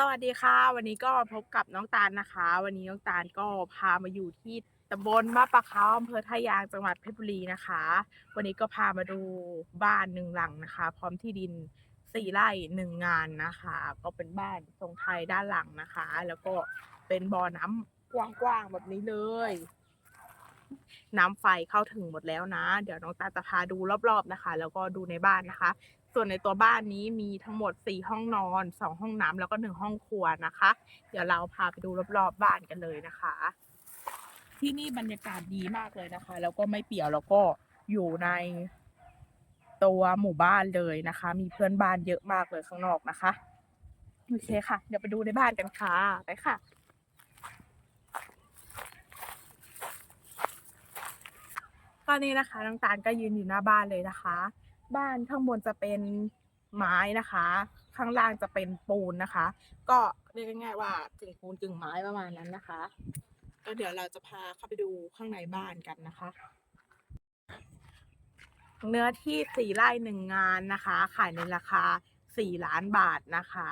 สวัสดีค่ะ วันนี้ก็พบกับน้องตาลนะคะ วันนี้น้องตาลก็พามาอยู่ที่ตำบลมาปะเขาอำเภอท่ายางจังหวัดเพชรบุรีนะคะ วันนี้ก็พามาดูบ้านหนึ่งหลังนะคะ พร้อมที่ดินสี่ไร่หนึ่งงานนะคะ ก็เป็นบ้านทรงไทยด้านหลังนะคะ แล้วก็เป็นบ่อน้ำกว้างๆแบบนี้เลย น้ำไฟเข้าถึงหมดแล้วนะ เดี๋ยวน้องตาลจะพาดูรอบๆนะคะ แล้วก็ดูในบ้านนะคะ ส่วนในตัวบ้านนี้มีทั้งหมด 4 ห้องนอน 2 ห้องน้ำแล้วก็ 1 ห้องครัวนะคะ เดี๋ยวเราพาไปดูรอบๆบ้านกันเลยนะคะ ที่นี่บรรยากาศดีมากเลยนะคะ แล้วก็ไม่เปี่ยวแล้วก็อยู่ในตัวหมู่บ้านเลยนะคะ มีเพื่อนบ้านเยอะมากเลยข้างนอกนะคะโอเคค่ะ เดี๋ยวไปดูในบ้านกันค่ะไปค่ะ ตอนนี้นะคะน้องตาลก็ยืนอยู่หน้าบ้านเลยนะคะ บ้านข้างบนจะเป็นไม้นะคะ ข้างล่างจะเป็นปูนนะคะ ก็เรียกง่ายๆว่ากึ่งปูนกึ่งไม้ประมาณนั้นนะคะก็เดี๋ยวเราจะพาเข้าไปดูข้างในบ้านกันนะคะ เนื้อที่สี่ไร่หนึ่งงานนะคะ ขายในราคาสี่ล้านบาทนะคะ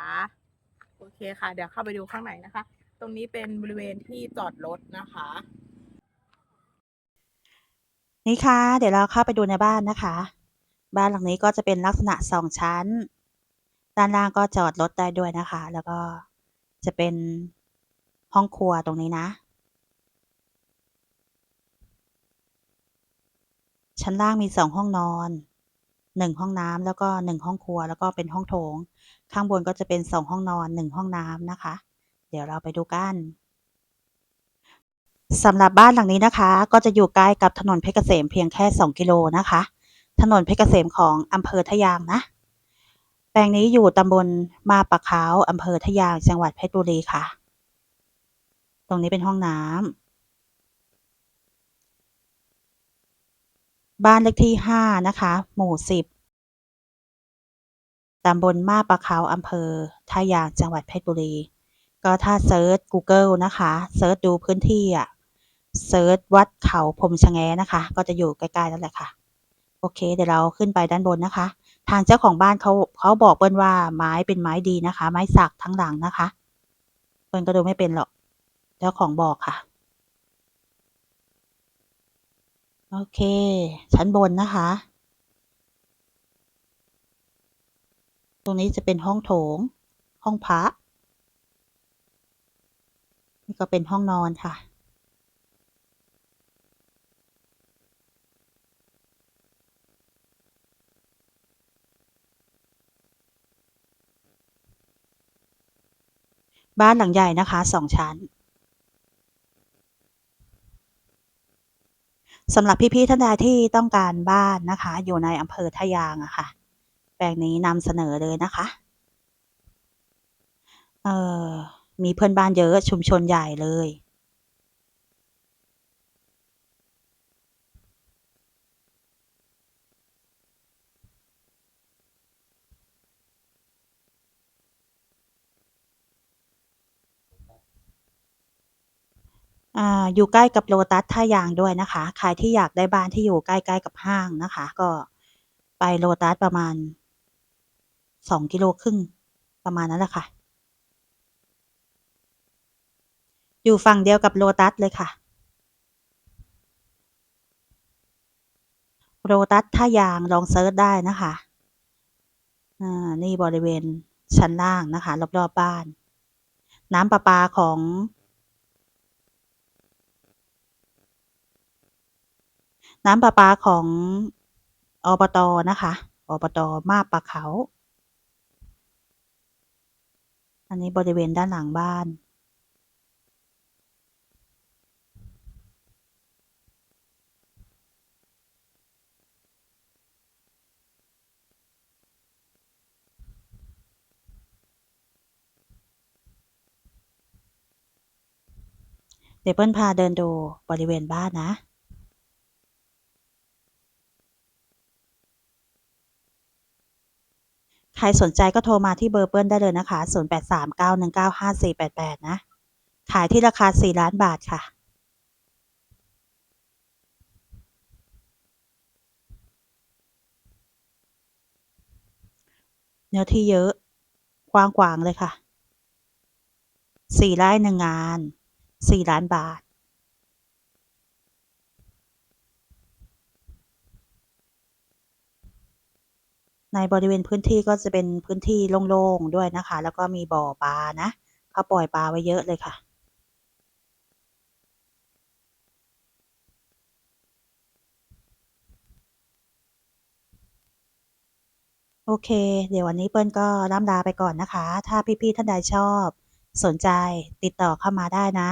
โอเคค่ะ เดี๋ยวเข้าไปดูข้างในนะคะ ตรงนี้เป็นบริเวณที่จอดรถนะคะ นี่ค่ะ เดี๋ยวเราเข้าไปดูในบ้านนะคะ บ้านหลังนี้ก็จะเป็นลักษณะสองชั้น ด้านล่างก็จอดรถได้ด้วยนะคะ แล้วก็จะเป็นห้องครัวตรงนี้นะ ชั้นล่างมีสองห้องนอนหนึ่งห้องน้ำแล้วก็หนึ่งห้องครัวแล้วก็เป็นห้องโถง ข้างบนก็จะเป็นสองห้องนอนหนึ่งห้องน้ำนะคะ เดี๋ยวเราไปดูกันสำหรับบ้านหลังนี้นะคะ ก็จะอยู่ใกล้กับถนนเพชรเกษมเพียงแค่ 2 กิโลนะคะ ถนนเพชรเกษมของอำเภอทะยางนะ แปลงนี้อยู่ตำบลมาปะขาวอำเภอทะยางจังหวัดเพชรบุรีค่ะ ตรงนี้เป็นห้องน้ำบ้านเลขที่5นะคะ หมู่10ตำบลมาปะขาวอำเภอท่ายางจังหวัดเพชรบุรี ก็ถ้าเซิร์ช Google นะคะเซิร์ชดูพื้นที่อะเซิร์ชวัดเขาพรมชะแงนะคะ ก็จะอยู่ใกล้ๆนั่นแหละค่ะ โอเค เดี๋ยวเราขึ้นไปด้านบนนะคะ ทางเจ้าของบ้านเขาเขาบอกเปิ้ลว่าไม้เป็นไม้ดีนะคะ ไม้สักทั้งหลังนะคะเปิ้ลก็ดูไม่เป็นหรอก เจ้าของบอกค่ะ โอเค ชั้นบนนะคะ ตรงนี้จะเป็นห้องโถง ห้องพระนี่ก็เป็นห้องนอนค่ะ บ้านหลังใหญ่นะคะสองชั้นสำหรับพี่ๆท่านใดที่ต้องการบ้านนะคะ อยู่ในอำเภอท่ายางอะค่ะ แปลงนี้นำเสนอเลยนะคะเอ่อมีเพื่อนบ้านเยอะชุมชนใหญ่เลย อ่าอยู่ใกล้กับโลตัสท่ายางด้วยนะคะ ใครที่อยากได้บ้านที่อยู่ใกล้ๆกับห้างนะคะ ก็ไปโลตัสประมาณสองกิโลครึ่งประมาณนั้นแหละค่ะ อยู่ฝั่งเดียวกับโลตัสเลยค่ะ โลตัสท่ายางลองเซิร์ชได้นะคะอ่านี่บริเวณชั้นล่างนะคะ รอบๆบบ้าน น้ำประปาของ น้ำประปาของอบตนะคะอบตมาปะเขา อันนี้บริเวณด้านหลังบ้านเดี๋ยวเปิ้ลพาเดินดูบริเวณบ้านนะ ใค รสนใจก็โทรมาที่เบอร์เปิ้ลได้เลยนะคะ 0839195488 นะ ขายที่ราคา 4 ล้านบาทค่ะเนื้อที่เยอะกว้างขวางเลยค่ะสี่ไร่หนึ่งงานสี่ล้านบาท ในบริเวณพื้นที่ก็จะเป็นพื้นที่โล่งๆด้วยนะคะ แล้วก็มีบ่อปลานะเขาปล่อยปลาไว้เยอะเลยค่ะ โอเค เดี๋ยววันนี้เปิ้ลก็ล่ำลาไปก่อนนะคะ ถ้าพี่ๆท่านใดชอบ สนใจติดต่อเข้ามาได้นะ